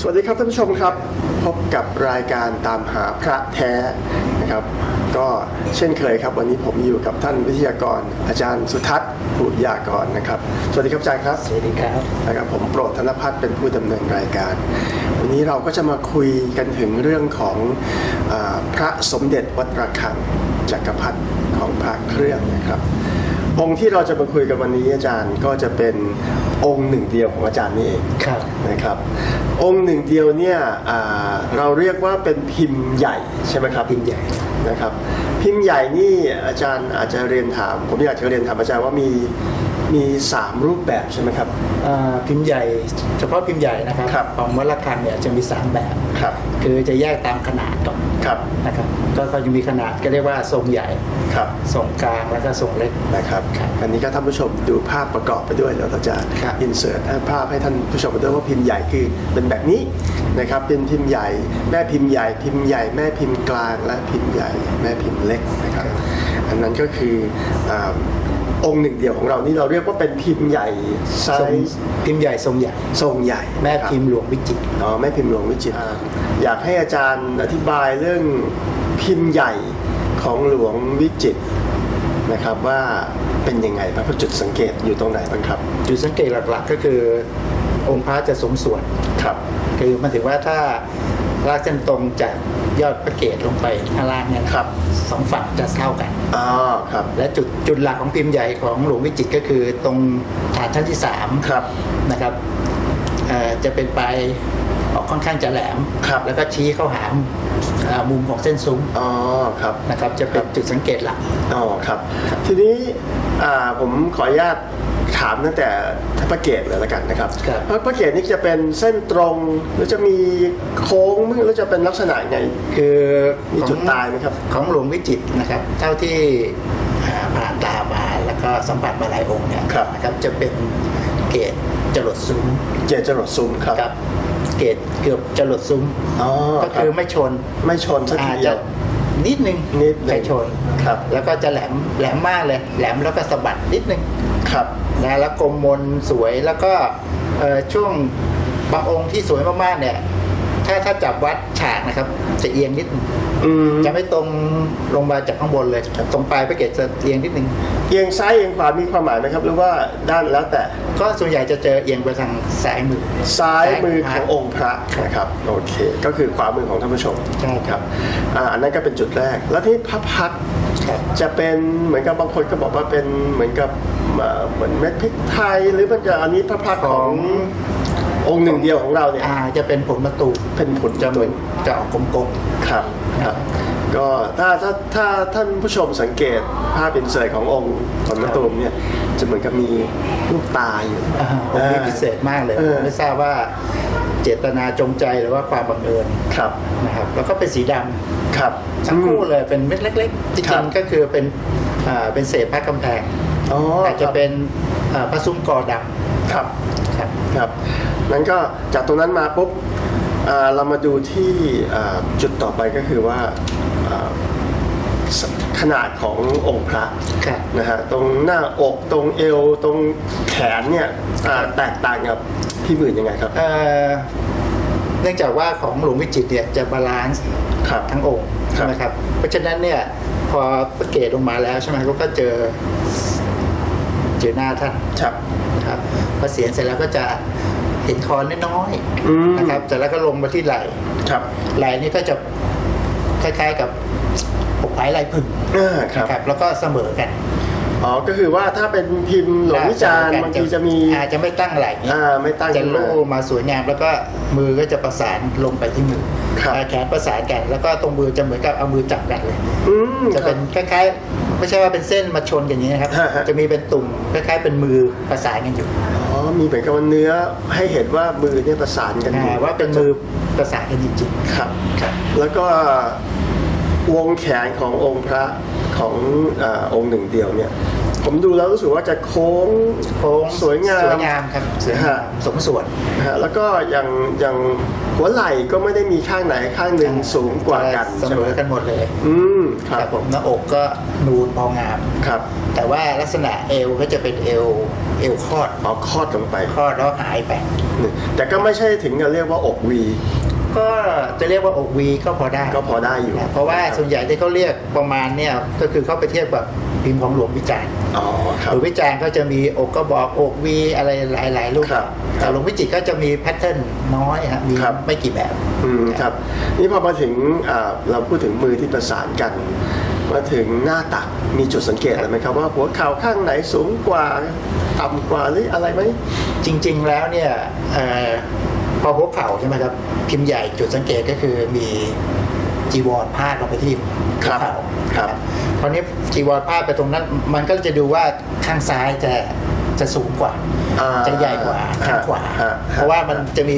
สวัสดีครับท่านผู้ชมครับ พบกับรายการตามหาพระแท้นะครับ ก็เช่นเคยครับ วันนี้ผมอยู่กับท่านวิทยากร อาจารย์สุทัศน์ปุยากรนะครับ สวัสดีครับอาจารย์ครับสวัสดีครับนะครับผมโปรดธนพัฒน์เป็นผู้ดำเนินรายการ วันนี้เราก็จะมาคุยกันถึงเรื่องของอาพระสมเด็จวัดระฆังจักรพรรดิของพระเครื่องนะครับ องค์ที่เราจะมาคุยกันวันนี้อาจารย์ก็จะเป็นองค์หนึ่งเดียวของอาจารย์นี่เองครับนะครับ องค์หนึ่งเดียวเนี่ยเราเรียกว่าเป็นพิมพ์ใหญ่ใช่ไหมครับพิมพ์ใหญ่นะครับ พิมพ์ใหญ่นี่อาจารย์อาจจะเรียนถาม ผมอยากจะเรียนถามอาจารย์ว่ามี มีสามรูปแบบใช่ไหมครับ อ่าพิมพ์ใหญ่เฉพาะพิมพ์ใหญ่นะครับครับ ของวัดระฆังเนี่ยจะมี 3 แบบ ครับ คือจะแยกตามขนาดก่อนครับ นะครับก็ก็จะมีขนาดก็เรียกว่าทรงใหญ่ ครับ ทรงกลางแล้วก็ทรงเล็ก นะครับ ครับอันนี้ก็ท่านผู้ชมดูภาพประกอบไปด้วยแล้วเราจะครับ อินเสิร์ตภาพให้ท่านผู้ชมไปด้วยว่าพิมพ์ใหญ่คือเป็นแบบนี้นะครับ เป็นพิมพ์ใหญ่ แม่พิมพ์ใหญ่ พิมพ์ใหญ่ แม่พิมพ์กลาง และพิมพ์ใหญ่ แม่พิมพ์เล็กนะครับ อันนั้นก็คืออา องค์หนึ่งเดียวของเรานี่เราเรียกว่าเป็นพิมพ์ใหญ่ไซทรงส์พิมพ์ใหญ่ทรงใหญ่ ทรงใหญ่แม่นะครับพิมพ์หลวงวิจิตร อ๋อแม่พิมพ์หลวงวิจิตรอยากให้อาจารย์อธิบายเรื่องพิมพ์ใหญ่ของหลวงวิจิตรนะครับว่าเป็นยังไงบ้างจุดสังเกตอยู่ตรงไหนบ้างครับจุดสังเกตหลักๆก็คือองค์พระจะสมส่วน ครับ คือมันถือว่าถ้าลากเส้นตรงจากยอดพระเกศลงไปข้างล่างเนี่ยนะครับ สองฝั่งจะเท่ากัน อ๋อครับ และจุดจุดหลักของพิมพ์ใหญ่ของหลวงวิจิตรก็คือตรงฐานชั้นที่สามครับนะครับเอ่อจะเป็นปลาย ออกค่อนข้างจะแหลม ครับแล้วก็ชี้เข้าหาเอ่อมุมของเส้นซุ้มอ๋อครับ นะครับ จะเป็นจุดสังเกตหลัก อ๋อครับ ทีนี้อ่าผมขออนุญาตถามตั้งแต่พระเกศเลยแล้วกันนะครับครับ พระพระเกศนี่จะเป็นเส้นตรงหรือจะมีโค้งหรือจะเป็นลักษณะไงคือมีของจุดตายไหมครับ ของหลวงวิจิตรนะครับ เท่าที่อ่าผ่านตามาแล้วก็สัมผัสมาหลายองค์เนี่ยครับ นะครับจะเป็นเกตจรดซุ้ม เจจรดซุมครับกับ เกตเกือบจรดซุ้ม อ๋อก็คือรับไม่ชนไม่ชนสักทีอาจเดีจะยวนิดนึงนิดนึงใช่ชนครับ แล้วก็จะแหลมแหลมมากเลย แหลมแล้วก็สะบัดนิดนึง ครับ นะแล้วกลมมนสวยแล้วก็เอ่อช่วงบางองค์ที่สวยมากๆเนี่ย ถ้าถ้าจับวัดฉากนะครับจะเอียงนิดนึงอืมจะไม่ตรงลงมาจากข้างบนเลยตรงปลายพระเกศจะเอียงนิดนึงเอียงซ้ายเอียงขวามีความหมายไหมครับ หรือว่าด้านแล้วแต่ก็ส่วนใหญ่จะเจอเอียงไปทางซ้ายมือ ซ้ายมือซ้ขยององค์พระนะครับ โอเค ก็คือขวามือของท่านผู้ชมใช่ครับ อ่าอันนั้นก็เป็นจุดแรก แล้วที่พระพักตร์ครับ จะเป็นเหมือนกับบางคนก็บอกว่าเป็นเหมือนกับเอ่อเหมือนเม็ดพริกไทย หรือมันจะอันนี้พระพักตร์ของ องค์หนึ่งเดียวของเราเนี่ยอ่าจะเป็นผลประตูเป็นผลจะเหมือนจะออกกลมครับครับ ก็ถ้าถ้าถ้าท่านผู้ชมสังเกตภาพอินเสิร์ตขององค์ผลมะตูมเนี่ยจะเหมือนกับมีลูกตาอยู่ๆอ่าองค์นี้พิเศษมากเลยเออไม่ทราบว่าเจตนาจงใจหรือว่าความบังเอิญครับนะครับ แล้วก็เป็นสีดำครับทั้งคู่เลยเป็นเม็ดเล็กๆจครัริบงๆก็คือเป็นอ่าเป็นเศษพระกำแพงอ๋อแต่จะเป็นอ่าพระซุ้มกอดครับำครับครับ นั้นก็จากตรงนั้นมาปุ๊บอ่าเรามาดูที่อ่าจุดต่อไปก็คือว่าอ่าสขนาดขององค์พระครับนะฮะตรงหน้าอกตรงเอวตรงแขนเนี่ยอ่าแตกต่างกับที่อื่นยังไงครับเอ่อเนื่องจากว่าของหลวงวิจิตรเนี่ยจะบาลานซ์ครับทั้งองค์ครับใช่ไหมครับเพราะฉะนั้นเนี่ยพอประเกตลงมาแล้วใช่ไหมก็ก็เจอเจอหน้าท่านครับนะครับพอเสียงเสร็จแล้วก็จะ เห็นคอน้อยอืม ๆนะครับเสร็จแล้วก็ลงมาที่ไหล่ครับไหล่นี่ก็จะคล้ายๆกับอกไผ่ไหล่พึ่งอ่าครับ นะครับ แล้วก็เสมอกันอ๋อ ก็คือว่าถ้าเป็นพิมพ์หลวงวิจารณ์บางทีจะมี อาจจะไม่ตั้งไหล่อ่า ไม่ตั้งจะขึ้นมา ลู่มาสวยงามแล้วก็มือก็จะประสานลงไปที่มือครับอ่าแขนประสานกัน แล้วก็ตรงมือจะเหมือนกับเอามือจับกันเลย อืมจะเป็นคล้ายๆ ไม่ใช่ว่าเป็นเส้นมาชนกันอย่างนี้นะครับ ฮะฮะ จะมีเป็นตุ่มคล้ายๆ เป็นมือประสานกันอยู่อ๋อ มีเหมือนกับว่าเนื้อให้เห็นว่ามือเนี่ยประสานกันอยู่อ่าว่าเป็นมือประสานกันจริงครับๆครับ แล้วก็วงแขนขององค์พระของอาองค์หนึ่งเดียวเนี่ย ผมดูแล้วรู้สึกว่าจะโค้งโค้งสวยงาม สวยงามครับสวยงามฮะสมส่วนนะฮะแล้วก็อย่างอย่างหัวไหล่ก็ไม่ได้มีข้างไหนข้างหนึ่งสูงกว่ากันเสใช่มไหมอกันหมดเลย อืมคครัรับบผมหน้าอกก็นูนพองามครับ แต่ว่าลักษณะเอวก็จะเป็นเอวเอวคลอดเอาคลอดลงไปคลอดแล้วหายไปแต่ก็ไม่ใช่ถึงกับเรียกว่าอกวีก็ จะเรียกว่าอกวีก็พอได้ ก็พอได้อยู่นะเพราะว่าส่วนใหญ่ที่เขาเรียกประมาณเนี่ยก็คือเขาไปเทียบกับพิมพ์ของหลวงวิจารณ์อ๋อคหรับลวงวิจารณ์ก็จะมีอกก็บอกอกวีอะไรหลายๆรูปครับแต่หลวงวิจิตรก็จะมีแพทเทิร์นน้อยฮะมีครับไม่กี่แบบอืมครับนี่พอมาถึงอ่าเราพูดถึงมือที่ประสานกันมาถึงหน้าตักมีจุดสังเกตอะไรไหมครับว่าหัวเข่าข้างไหนสูงกว่าต่ำกว่าหรืออะไรไหมจริง ๆ แล้วเนี่ย เอ่อพอหัวเข่าใช่ไหมครับ พิมพ์ใหญ่จุดสังเกตก็คือมีจีวรพาดลงไปที่หัวเข่าครับคราวนี้จีวรพาดไปตรงนั้น มันก็จะดูว่าข้างซ้ายจะจะสูงกว่าอ่าจะใหญ่กว่าข้างขวาฮะฮะเพราะว่ามันจะมี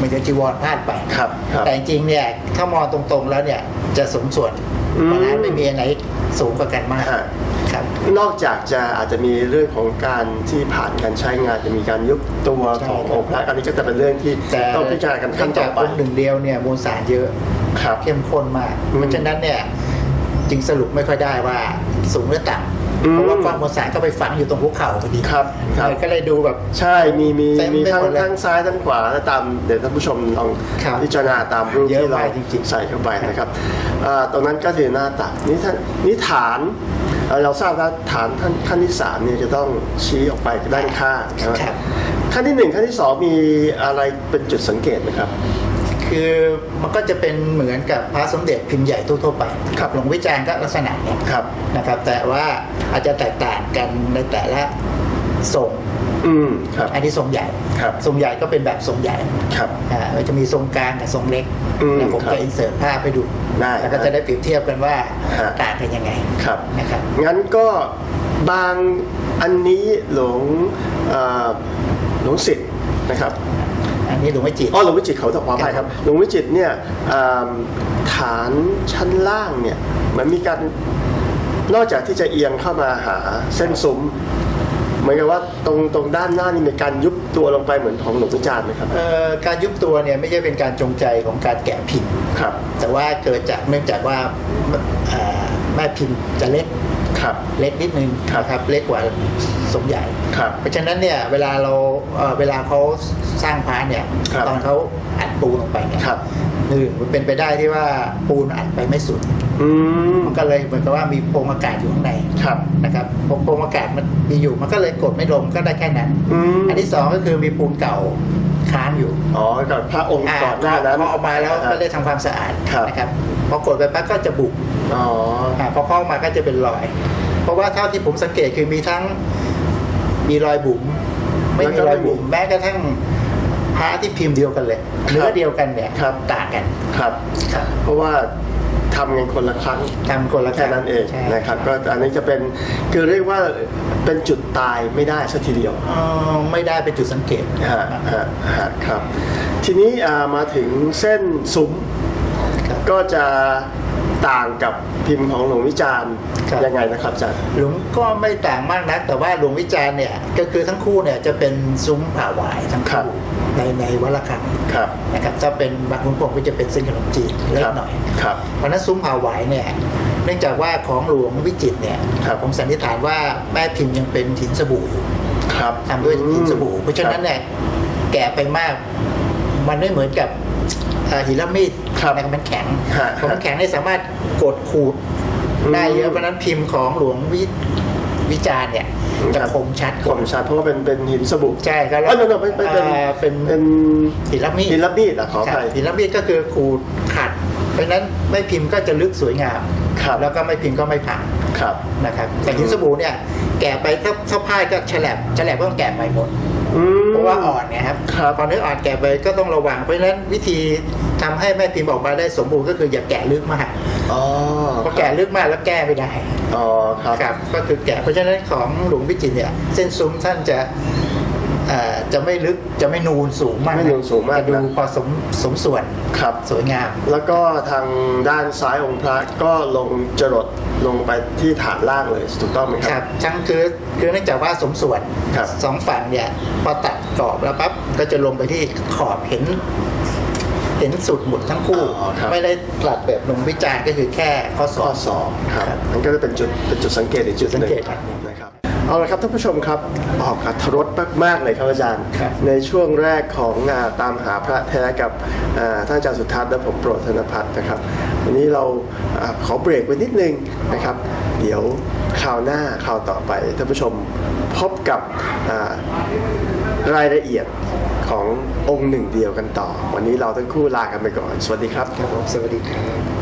มันจะจีวรพาดไปครับครับแต่จริงๆเนี่ยถ้ามองตรงๆแล้วเนี่ยจะสมส่วนอืมเพราะฉะนั้นไม่มีอันไหนสูงกว่ากันมากฮะ ครับ นอกจากจะอาจจะมีเรื่องของการที่ผ่านการใช้งานจะมีการยุบตัวใช่ของครับองค์พระอันนี้ก็จะเป็นเรื่องที่แต่ต้องพิจารณากันขั้นเนื่องต่จาอกไปองค์หนึ่งเดียวเนี่ยมวลสารเยอะครับเข้มข้นมากอืมเพราะฉะนั้นเนี่ยจึงสรุปไม่ค่อยได้ว่าสูงหรือต่อืมำ เพราะว่าความมวลสารก็ไปฝังอยู่ตรงหัวเข่าพอดีครับครับก็เลยดูแบบ ใช่มีมีเต็มมีไปทั้งหมดเลยทั้งซ้ายทั้งขวาแล้วตามเดี๋ยวท่านผู้ชมลองครับพิจารณาตามรูปเยอะที่เรามากจริงๆ ใส่เข้าไปนะครับอ่าตรงนั้นก็คือหน้าตักนี่ท่านนี่ฐานเอ่อเราทราบว่าฐานท่านขั้นที่สามเนี่ยจะต้องชี้ออกไปด้านข้างใช่ไหมครับ ขั้นที่หนึ่งขั้นที่สองมีอะไรเป็นจุดสังเกตไหมครับ คือมันก็จะเป็นเหมือนกับพระสมเด็จพิมพ์ใหญ่ทั่วๆไปครับหลวงวิจารณ์ก็ลักษณะเนี้ยครับนะครับ แต่ว่าอาจจะแตกต่างกันในแต่ละทรงอืมครับ อันนี้ทรงใหญ่ครับทรงใหญ่ก็เป็นแบบทรงใหญ่ครับอ่ามันจะมีทรงกลางกับทรงเล็กอืมแล้วผมครับจะอินเสิร์ตภาพให้ดูได้แล้วก็จะได้เปรียบเทียบกันว่าฮะ ต่างกันยังไงครับ นะครับ งั้นก็บางอันนี้หลวงเอ่อหลวงสิทธิ์นะครับอั นนี้หลวงวิจิตร อ๋อหลวงวิจิตรเขาต้องขออภัยครับหลวงวิจิตรเนี่ยอ่าฐานชั้นล่างเนี่ยเหมันมีการนอกจากที่จะเอียงเข้ามาหาเส้นซุ้มเหมือนกับว่าตรงตรงด้านหน้านี่มีการยุบตัวลงไปเหมือนของหลวงวิจารณ์ไหมครับเอ่อการยุบตัวเนี่ยไม่ใช่เป็นการจงใจของการแกะพิมพ์ครับ แต่ว่าเกิดจากเนื่องจากว่าเอ่อแม่พิมพ์จะเล็ก ครับเล็กนิดนึงครับนะครับเล็กกว่าสมใหญ่ครับเพราะฉะนั้นเนี่ยเวลาเราเอ่อเวลาเขาสร้างพระเนี่ยครับตอนเขาอัดปูนลงไปเนี่ยครับหนึ่งมันเป็นไปได้ที่ว่าปูนอัดไปไม่สุดอืมมันก็เลยเหมือนกับว่ามีโพรงอากาศอยู่ข้างในครับนะครับพอโพรงอากาศมันมีอยู่มันก็เลยกดไม่ลงก็ได้แค่นั้นอืมอันที่สองก็คือมีปูนเก่าค้างอยู่อ๋อกับพระองค์ก่อนหน้านั้นพอออกมาแล้วไม่ได้ทำความสะอาดครับนะครับ พอกดไปปั๊บก็จะบุกอ๋ออ่าพอเข้ามาก็จะเป็นรอย เพราะว่าเท่าที่ผมสังเกตคือมีทั้งมีรอยบุ๋มไม่มีรอยบุ๋มแม้กระทั่งพระที่พิมพ์เดียวกันเลยเนื้อเดียวกันเนี่ยครับต่างกันครับครับเพราะว่าทำกันคนละครั้งทำคนละแค่นั้นเองใช่นะครับก็อันนี้จะเป็นคือเรียกว่าเป็นจุดตายไม่ได้สักทีเดียวเอ่อไม่ได้เป็นจุดสังเกตฮะฮะฮะครับ ทีนี้อ่ามาถึงเส้นซุ้มครับ ก็จะต่างกับพิมพ์ของหลวงวิจารณ์ครับ ยังไงนะครับอาจารย์ หลวงก็ไม่ต่างมากนัก แต่ว่าหลวงวิจารณ์เนี่ยก็คือทั้งคู่เนี่ยจะเป็นซุ้มผ่าหวายทั้งครัคู่บในในวัดละคังครับ นะครับถ้าเป็นบางขุนพรหมก็จะเป็นเส้นขนมจีนเล็ครักบหน่อย ครับ เพราะฉะนั้นซุ้มผ่าหวายเนี่ยเนื่องจากว่าของหลวงวิจิตรเนี่ยครับผมสันนิษฐานว่าแม่พิมพ์ยังเป็นหินสบู่อยู่ครับทำด้วยหินสบู่ เพราะฉะนั้นเนี่ยแก่ไปมาก มันไม่เหมือนกับเอ่อ หินละมีดครับนะครับมันแข็งฮะพอมันแข็งเนี่ยสามารถกดขูดได้เยอือะมเพราะฉะนั้นพิมพ์ของหลวงวิวิจารณ์เนี่ยจะครับคมชัดผมชัดเพราะว่าเป็นเป็นหินสบุกใช่ครับอ๋อไม่ไม่ไม่เป็นอ่าเป็น เป็นหินละมีดหินรับมีดอะขออครับภัย หินละมีดก็คือขูดขัด เพราะฉะนั้นไม่พิมพ์ก็จะลึกสวยงามครับ แล้วก็ไม่พิมพ์ก็ไม่ผ่านครับ นะครับแต่หินสบู่เนี่ยแก่ไปถ้าถ้าพลาดก็ฉลับฉลับก็ต้องแก่ใหม่หมดอื มเพราะว่าอ่อนไงครับครับ พอเนื้ออ่อนแก่ไปก็ต้องระวังเพราะฉะนั้นวิธีทำให้แม่พิมพ์ออกมาได้สมบูรณ์ก็คืออย่าแก่ลึกมากอ๋อเพราะแก่ลึกมากแล้วแก้ไม่ได้ อ๋อครับ ครับก็คือแก่เพราะฉะนั้นของหลวงพิจิตรเนี่ยเส้นซุ้มท่านจะเอ่อ จะไม่ลึกจะไม่นูนสูงมากไม่นูนสูงมากจะดูนะพอสมสมส่วนครับสวยงาม แล้วก็ทางด้านซ้ายองค์พระก็ลงจรดลงไปที่ฐานล่างเลยถูกต้องไหมคครัรับบทั้งคือคือเนื่องจากว่าสมส่วนครับสองฝั่งเนี่ยพอตัดกรอบแล้วปั๊บก็จะลงไปที่ขอบเห็นเห็นสุดหมดทั้งคู่อ๋อครับไม่ได้ตรัสแบบลงวิจารณ์ก็คือแค่ข้อสข้ออบสองครับนั่นก็จะเป็นจุดเป็นจุดสังเกตอีกจุดหนึ่งสัง เกตครับนะครับเอาละครับท่านผู้ชมครับออกอัธรสมากๆเลยครับอาจารย์ครับในช่วงแรกของอ่าตามหาพระแท้กับอ่าท่านอาจารย์สุทัศน์และผมโปรดธนพัฒน์นะครับ วันนี้เราอาขอเบรกไว้นิดนึงนะครับ เดี๋ยวคราวหน้าคราวต่อไปท่านผู้ชมพบกับอ่ารายละเอียดขององค์หนึ่งเดียวกันต่อ วันนี้เราทั้งคู่ลากันไปก่อน สวัสดีครับ ครับผมสวัสดีครับ